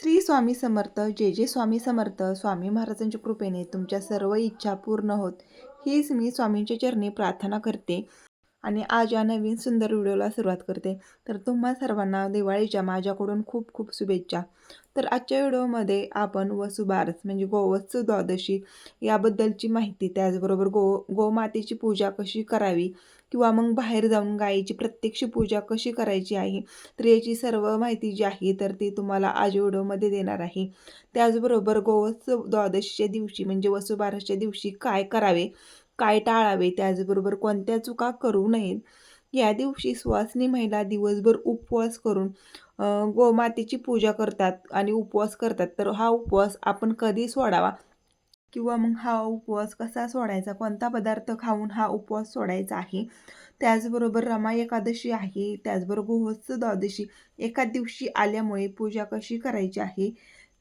श्री स्वामी समर्थ जे जे स्वामी समर्थ स्वामी महाराजांच्या कृपेने तुमच्या सर्व इच्छा पूर्ण होत. हीच मी स्वामींच्या चरणी प्रार्थना करते. आणि आज या नवीन सुंदर व्हिडिओला सुरुवात करते. तर तुम्हा सर्वांना दिवाळीच्या माझ्याकडून खूप खूप शुभेच्छा. तर आजच्या व्हिडिओमध्ये आपण वसुबारस म्हणजे गोवत्स द्वादशी याबद्दलची माहिती त्याचबरोबर गो गोमातेची पूजा कशी करावी किंवा मग बाहेर जाऊन गायीची प्रत्यक्ष पूजा कशी करायची आहे तर याची सर्व माहिती जी आहे तर ती तुम्हाला आज व्हिडिओमध्ये देणार आहे. त्याचबरोबर गोवत्स द्वादशीच्या दिवशी म्हणजे वसुबारसच्या दिवशी काय करावे काय टाळावे? त्याचबरोबर कोणत्या चुका करू नयेत? या दिवशी सुवासिनी महिला दिवसभर उपवास करून गोमातेची पूजा करतात आणि उपवास करतात. तर हा उपवास आपण कधी सोडावा? किंवा मग हा उपवास कसा सोडायचा? कोणता पदार्थ खाऊन हा उपवास सोडायचा आहे? त्याचबरोबर रमा एकादशी आहे. त्याचबरोबर गोहत्स द्वादशी. एका दिवशी आल्यामुळे पूजा कशी करायची आहे?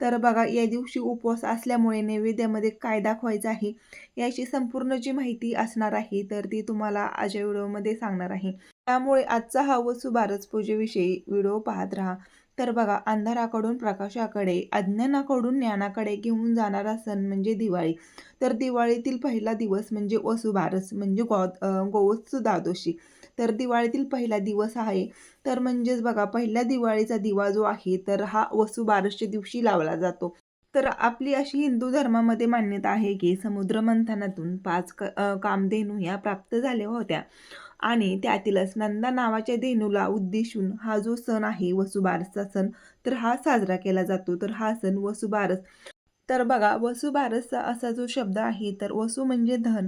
तर बघा या दिवशी उपवास असल्यामुळे नैवेद्यामध्ये काय दाखवायचं आहे याची संपूर्ण जी माहिती असणार आहे तर ती तुम्हाला आजच्या व्हिडिओमध्ये सांगणार आहे. त्यामुळे आजचा हा वसुबारस पूजेविषयी व्हिडिओ पाहत राहा. तर बघा अंधाराकडून प्रकाशाकडे अज्ञानाकडून ज्ञानाकडे घेऊन जाणारा सण म्हणजे दिवाळी. तर दिवाळीतील पहिला दिवस म्हणजे वसुबारस म्हणजे गो गोवत्सु द्वादशी तर दिवाळीतील पहिला दिवस आहे. तर म्हणजेच बघा पहिल्या दिवाळीचा दिवा जो आहे तर हा वसुबारसच्या दिवशी लावला जातो. तर आपली अशी हिंदू धर्मामध्ये मान्यता आहे की समुद्र मंथनातून पाच क कामधेनू ह्या प्राप्त झाल्या होत्या. आणि त्यातीलच नंदा नावाच्या धेनूला उद्देशून हा जो सण आहे वसुबारसचा सण तर हा साजरा केला जातो. तर हा सण वसुबारस. तर बघा वसुबारसचा असा जो शब्द आहे तर वसु म्हणजे धन.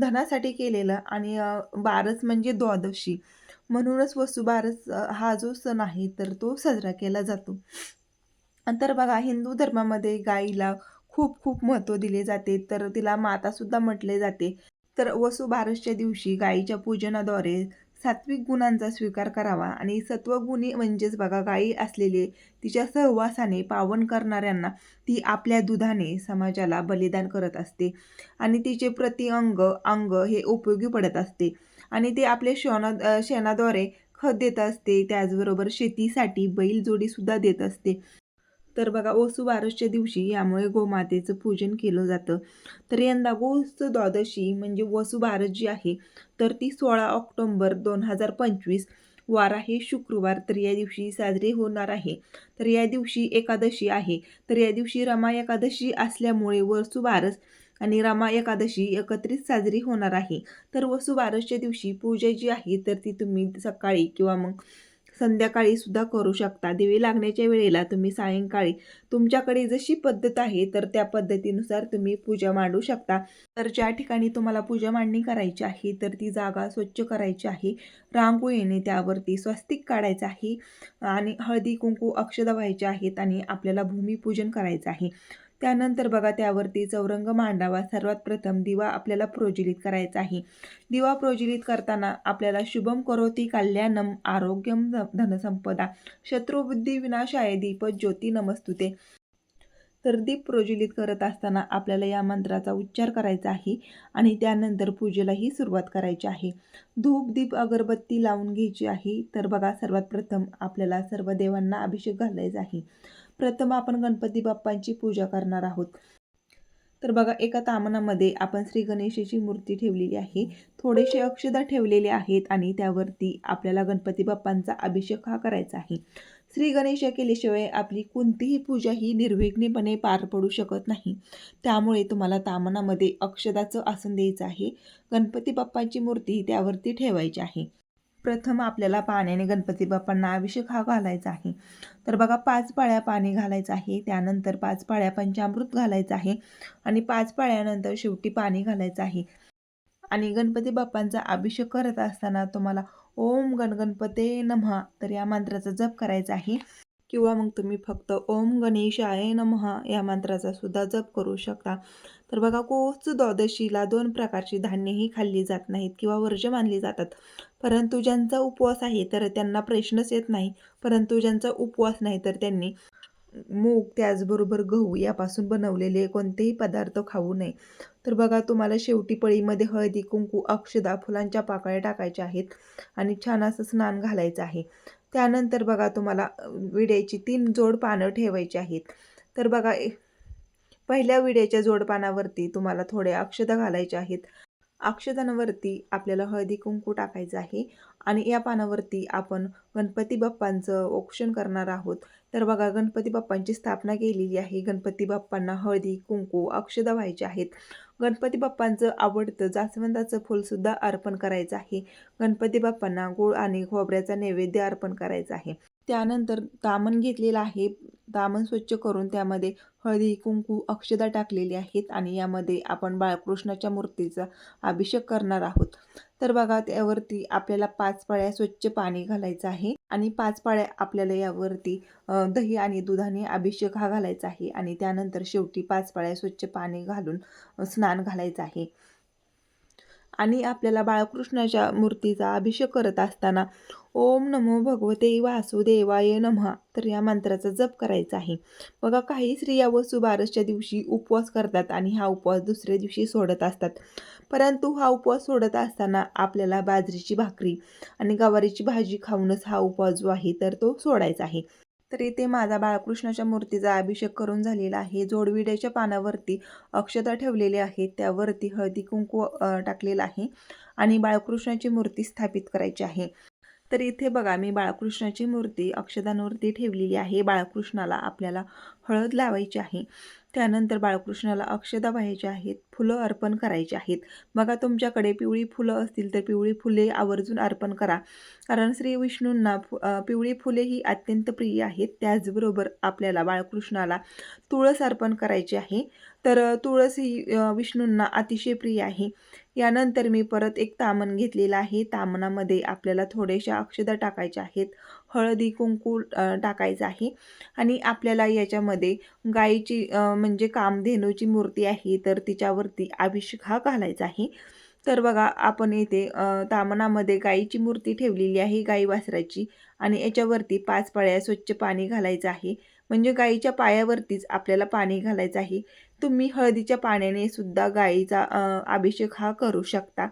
धनासाठी केलेलं आणि बारस म्हणजे द्वादशी. म्हणूनच वसुबारस हा जो सण आहे तर तो साजरा केला जातो. तर बघा हिंदू धर्मामध्ये गाईला खूप खूप महत्त्व दिले जाते. तर तिला मातासुद्धा म्हटले जाते. तर वसुबारसच्या दिवशी गाईच्या पूजनाद्वारे सात्विक गुणांचा स्वीकार करावा आणि सत्वगुणी म्हणजेच बघा गायी असलेले तिच्या सहवासाने पावन करणाऱ्यांना ती आपल्या दुधाने समाजाला बलिदान करत असते आणि तिचे प्रतिअंग अंग हे उपयोगी पडत असते आणि ते आपल्या शेणा शेणाद्वारे खत देत असते. त्याचबरोबर शेतीसाठी बैलजोडीसुद्धा देत असते. तर बघा वसुबारसच्या दिवशी यामुळे गोमातेचं पूजन केलं जातं. तर यंदा गोस द्वादशी म्हणजे वसुबारस जी आहे तर ती सोळा ऑक्टोंबर दोन हजार पंचवीस वार आहे शुक्रवार तर या दिवशी साजरी होणार आहे. तर या दिवशी एकादशी आहे तर या दिवशी रमा एकादशी असल्यामुळे वसुबारस आणि रमा एकादशी एकत्रित साजरी होणार आहे. तर वसुबारसच्या दिवशी पूजा जी आहे तर ती तुम्ही सकाळी किंवा मग संध्याकाळी सुद्धा करू शकता. दिवे लागण्याच्या वेळेला तुम्ही सायंकाळी तुमच्याकडे जशी पद्धत आहे तर त्या पद्धतीनुसार तुम्ही पूजा मांडू शकता. तर ज्या ठिकाणी तुम्हाला पूजा मांडणी करायची आहे तर ती जागा स्वच्छ करायची आहे. रांगोळीने त्यावरती स्वस्तिक काढायचं आहे आणि हळदी कुंकू अक्षदा व्हायचे आहेत आणि आपल्याला भूमिपूजन करायचं आहे. त्यानंतर बघा त्यावरती चौरंग मांडावा. सर्वात प्रथम दिवा आपल्याला प्रोज्वलित करायचा आहे. दिवा प्रोज्वलित करताना आपल्याला शुभम करोती कल्याणम आरोग्यम धनसंपदा शत्रुबुद्धी विनाशाय दीप ज्योती नमस्तुते. तर दीप प्रोज्वलित करत असताना आपल्याला या मंत्राचा उच्चार करायचा आहे आणि त्यानंतर पूजेलाही सुरुवात करायची आहे. धूप दीप अगरबत्ती लावून घ्यायची आहे. तर बघा सर्वात प्रथम आपल्याला सर्व देवांना अभिषेक घालायचा आहे. प्रथम आपण गणपती बाप्पांची पूजा करणार आहोत. तर बघा एका तामनामध्ये आपण श्री गणेशाची मूर्ती ठेवलेली आहे. थोडेसे अक्षदा ठेवलेले आहेत आणि त्यावरती आपल्याला गणपती बाप्पांचा अभिषेक हा करायचा आहे. श्री गणेश केल्याशिवाय आपली कोणतीही पूजा ही निर्विघ्नपणे पार पडू शकत नाही. त्यामुळे तुम्हाला तामनामध्ये अक्षदाचं आसन द्यायचं आहे. गणपती बाप्पांची मूर्ती त्यावरती ठेवायची आहे. प्रथम आपल्याला पाण्याने गणपती बाप्पांना अभिषेक हा घालायचा आहे. तर बघा पाच पाळ्या पाणी घालायचं आहे त्यानंतर पाच पाळ्या पंचामृत घालायचं आहे आणि पाच पाळ्यानंतर शेवटी पाणी घालायचं आहे. आणि गणपती बाप्पांचा अभिषेक करत असताना तुम्हाला ओम गणगणपते नमहा तर या मंत्राचा जप करायचा आहे. किंवा मग तुम्ही फक्त ओम गणेशाय नमः या मंत्राचा सुद्धा जप करू शकता. तर बघा कोच द्वादशीला दोन प्रकारची धान्यही खाल्ली जात नाहीत किंवा वर्ज मानली जातात. परंतु ज्यांचा उपवास आहे तर त्यांना प्रश्नच येत नाही. परंतु ज्यांचा उपवास नाही तर त्यांनी मूग त्याचबरोबर गहू यापासून बनवलेले कोणतेही पदार्थ खाऊ नये. तर बघा तुम्हाला शेवटी पळीमध्ये हळदी कुंकू अक्षदा फुलांच्या पाकळ्या टाकायच्या आहेत आणि छान असं स्नान घालायचं आहे. त्यानंतर बघा तुम्हाला विड्याची तीन जोड पानं ठेवायची आहेत. तर बघा पहिल्या विड्याच्या जोडपानावरती तुम्हाला थोडे अक्षता घालायचे आहेत. अक्षदांवरती आपल्याला हळदी कुंकू टाकायचं आहे. आणि या पानावरती आपण गणपती बाप्पांचं औक्षण करणार आहोत. तर बघा गणपती बाप्पांची स्थापना केलेली आहे. गणपती बाप्पांना हळदी कुंकू अक्षदा व्हायचे आहेत. गणपती बाप्पांचं आवडतं जास्वंदाचं फूलसुद्धा अर्पण करायचं आहे. गणपती बाप्पांना गुळ आणि खोबऱ्याचा नैवेद्य अर्पण करायचा आहे. त्यानंतर दामन घेतलेलं आहे. दामन स्वच्छ करून त्यामध्ये हळदी कुंकू अक्षदा टाकलेली आहेत आणि यामध्ये आपण बाळकृष्णाच्या मूर्तीचा अभिषेक करणार आहोत. तर बघा त्यावरती आपल्याला पाच पाळ्या स्वच्छ पाणी घालायचं आहे आणि पाच पाळ्या आपल्याला यावरती दही आणि दुधाने अभिषेक हा घालायचा आहे आणि त्यानंतर शेवटी पाच पाळ्या स्वच्छ पाणी घालून स्नान घालायचं आहे. आणि आपल्याला बाळकृष्णाच्या मूर्तीचा अभिषेक करत असताना ओम नमो भगवते वासुदेवाय नमः तर या मंत्राचा जप करायचा आहे. बघा काही स्त्रिया वसुबारसच्या दिवशी उपवास करतात आणि हा उपवास दुसऱ्या दिवशी सोडत असतात. परंतु हा उपवास सोडत असताना आपल्याला बाजरीची भाकरी आणि गवारीची भाजी खाऊनच हा उपवास जो आहे तर तो सोडायचा आहे. तर इथे माझा बाळकृष्णाच्या मूर्तीचा अभिषेक करून झालेला आहे. जोडविड्याच्या पानावरती अक्षता ठेवलेली आहे. त्यावरती हळदी कुंकू टाकलेला टाकलेलं आहे आणि बाळकृष्णाची मूर्ती स्थापित करायची आहे. तर इथे बघा मी बाळकृष्णाची मूर्ती अक्षदांवरती ठेवलेली आहे. बाळकृष्णाला आपल्याला हळद लावायची आहे. त्यानंतर बाळकृष्णाला अक्षदा व्हायच्या आहेत फुलं अर्पण करायची आहेत. बघा तुमच्याकडे पिवळी फुलं असतील तर पिवळी फुले आवर्जून अर्पण करा. कारण श्री विष्णूंना फु पिवळी फुले ही अत्यंत प्रिय आहेत. त्याचबरोबर आपल्याला बाळकृष्णाला तुळस अर्पण करायची आहे. तर तुळस ही विष्णूंना अतिशय प्रिय आहे. यानंतर मी परत एक तामण घेतलेलं आहे. तामणामध्ये आपल्याला थोड्याशा अक्षदा टाकायच्या आहेत. हळदी कुंकू टाकायचं आहे. आणि आपल्याला याच्यामध्ये गाईची म्हणजे कामधेनूची मूर्ती आहे तर तिच्यावरती अभिषेक हा घालायचा आहे. तर बघा आपण येथे तामणामध्ये गाईची मूर्ती ठेवलेली आहे गाई वासराची. आणि याच्यावरती पाच पाळ्या स्वच्छ पाणी घालायचं आहे. म्हणजे गाईच्या पायावरतीच आपल्याला पाणी घालायचं आहे. तुम्ही हळदीच्या पाण्याने सुद्धा गाईचा अभिषेक हा करू शकता.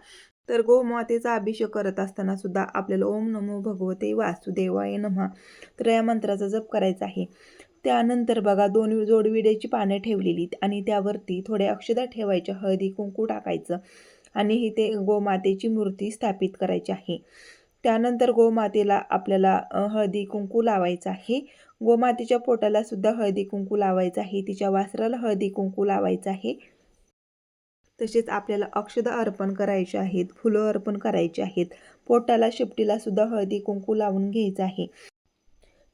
तर गोमातेचा अभिषेक करत असताना सुद्धा आपल्याला ओम नमो भगवते वासुदेवाय नमः. तर या मंत्राचा जप करायचा आहे. त्यानंतर बघा दोन जोडविड्याची पानं ठेवलेली आणि त्यावरती थोड्या अक्षदा ठेवायच्या हळदी कुंकू टाकायचं आणि इथे गोमातेची मूर्ती स्थापित करायची आहे. त्यानंतर गोमातेला आपल्याला हळदी कुंकू लावायचं आहे. गोमातेच्या पोटाला सुद्धा हळदी कुंकू लावायचं आहे. तिच्या वासराला हळदी कुंकू लावायचं आहे. तसेच आपल्याला अक्षदा अर्पण करायचे आहेत. फुलं अर्पण करायची आहेत. पोटाला शेपटीला सुद्धा हळदी कुंकू लावून घ्यायचं आहे.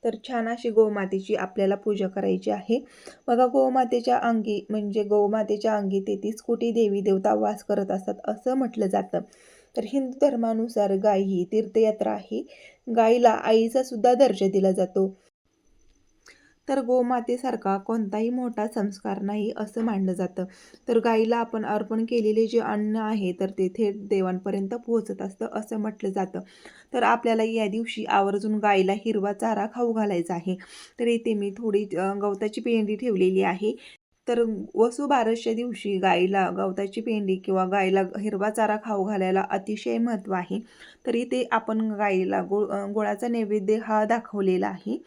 तर छान अशी गोमातेची आपल्याला पूजा करायची आहे. बघा गोमातेच्या अंगी म्हणजे गोमातेच्या अंगी तेहतीस कोटी देवी देवता वास करत असतात असं म्हटलं जातं. तर हिंदू धर्मानुसार गाय ही तीर्थयात्रा आहे. गायीला आईचा सुद्धा दर्जा दिला जातो. तर गोमातेसारखा कोणताही मोठा संस्कार नाही असं मानलं जातं. तर गाईला आपण अर्पण केलेले जे अन्न आहे तर ते थेट देवांपर्यंत पोहोचत असतं असं म्हटलं जातं. तर आपल्याला या दिवशी आवर्जून गाईला हिरवा चारा खाऊ घालायचा आहे. तर इथे मी थोडी गवताची पेंडी ठेवलेली आहे. तर वसुबारसच्या दिवशी गाईला गवताची पेंडी किंवा गाईला हिरवा चारा खाऊ घालायला अतिशय महत्त्व आहे. तरी ते आपण गाईला गुळ गुळाचा नैवेद्य हा दाखवलेला आहे.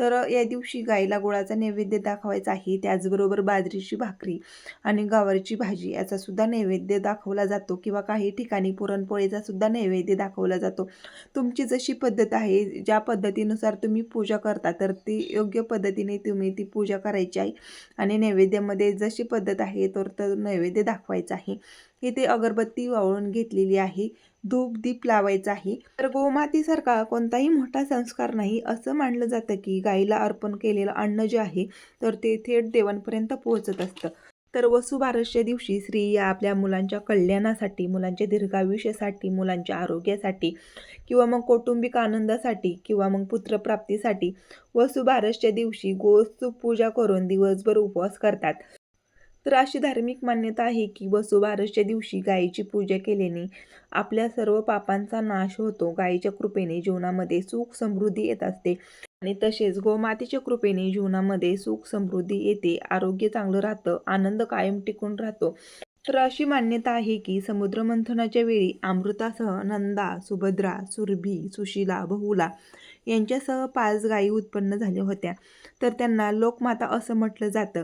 तर या दिवशी गाईला गुळाचा नैवेद्य दाखवायचा आहे. त्याचबरोबर बाजरीची भाकरी आणि गवारीची भाजी याचासुद्धा नैवेद्य दाखवला जातो किंवा काही ठिकाणी पुरणपोळीचा सुद्धा नैवेद्य दाखवला जातो. तुमची जशी पद्धत आहे ज्या पद्धतीनुसार तुम्ही पूजा करता तर ती योग्य पद्धतीने तुम्ही ती पूजा करायची आहे. आणि नैवेद्यामध्ये जशी पद्धत आहे तर तर नैवेद्य दाखवायचा आहे. इथे अगरबत्ती वाळून घेतलेली आहे. धूप दीप लावायचा आहे तर गोमातीसारखा कोणताही मोठा संस्कार नाही असं मानलं जातं की गाईला अर्पण केलेलं अन्न जे आहे तर ते थेट देवांपर्यंत पोहोचत असतं. तर वसुबारसच्या दिवशी स्त्रिया आपल्या मुलांच्या कल्याणासाठी मुलांच्या दीर्घायुष्यासाठी मुलांच्या आरोग्यासाठी किंवा मग कौटुंबिक आनंदासाठी किंवा मग पुत्रप्राप्तीसाठी वसुबारसच्या दिवशी गोस्तू पूजा करून दिवसभर उपवास करतात. तर अशी धार्मिक मान्यता आहे की वसुबारसच्या दिवशी गायीची पूजा केल्याने आपल्या सर्व पापांचा नाश होतो. गायीच्या कृपेने जीवनामध्ये सुख समृद्धी येत असते आणि तसेच गोमातेच्या कृपेने जीवनामध्ये सुख समृद्धी येते. आरोग्य चांगलं राहतं आनंद कायम टिकून राहतो. तर अशी मान्यता आहे की समुद्रमंथनाच्या वेळी अमृतासह नंदा सुभद्रा सुरभी सुशीला बहुला यांच्यासह पाच गायी उत्पन्न झाल्या होत्या. तर त्यांना लोकमाता असं म्हटलं जातं.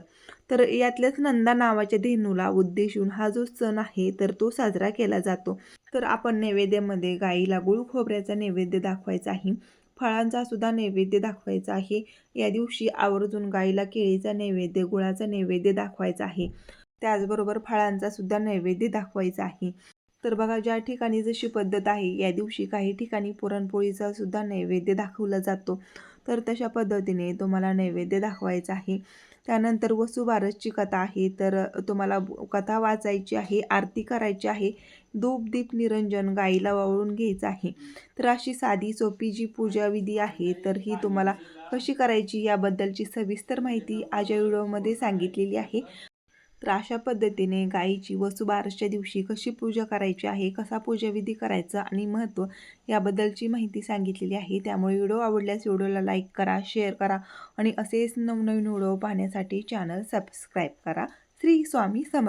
तर यातल्याच नंदा नावाच्या धेनूला उद्देशून हा जो सण आहे तर तो साजरा केला जातो. तर आपण नैवेद्यामध्ये गाईला गुळ खोबऱ्याचा नैवेद्य दाखवायचा आहे. फळांचा सुद्धा नैवेद्य दाखवायचा आहे. या दिवशी आवर्जून गाईला केळीचा नैवेद्य गुळाचा नैवेद्य दाखवायचा आहे. त्याचबरोबर फळांचा सुद्धा नैवेद्य दाखवायचा आहे. तर बघा ज्या ठिकाणी जशी पद्धत आहे या दिवशी काही ठिकाणी पुरणपोळीचा सुद्धा नैवेद्य दाखवला जातो. तर तशा पद्धतीने तुम्हाला नैवेद्य दाखवायचा आहे. त्यानंतर वसुबारसची कथा आहे. तर तुम्हाला कथा वाचायची आहे आरती करायची आहे. धूप दीप निरंजन गाईला वाळून घ्यायचं आहे. तर अशी साधी सोपी जी पूजाविधी आहे तर ही तुम्हाला कशी करायची याबद्दलची सविस्तर माहिती आज या व्हिडिओमध्ये सांगितलेली आहे. तर अशा पद्धतीने गायीची वसुबारसच्या दिवशी कशी पूजा करायची आहे कसा पूजाविधी करायचा आणि महत्त्व याबद्दलची माहिती सांगितलेली आहे. त्यामुळे व्हिडिओ आवडल्यास व्हिडिओला लाईक करा शेअर करा आणि असेच नवनवीन व्हिडिओ पाहण्यासाठी चॅनल सबस्क्राईब करा. श्री स्वामी समर्थ.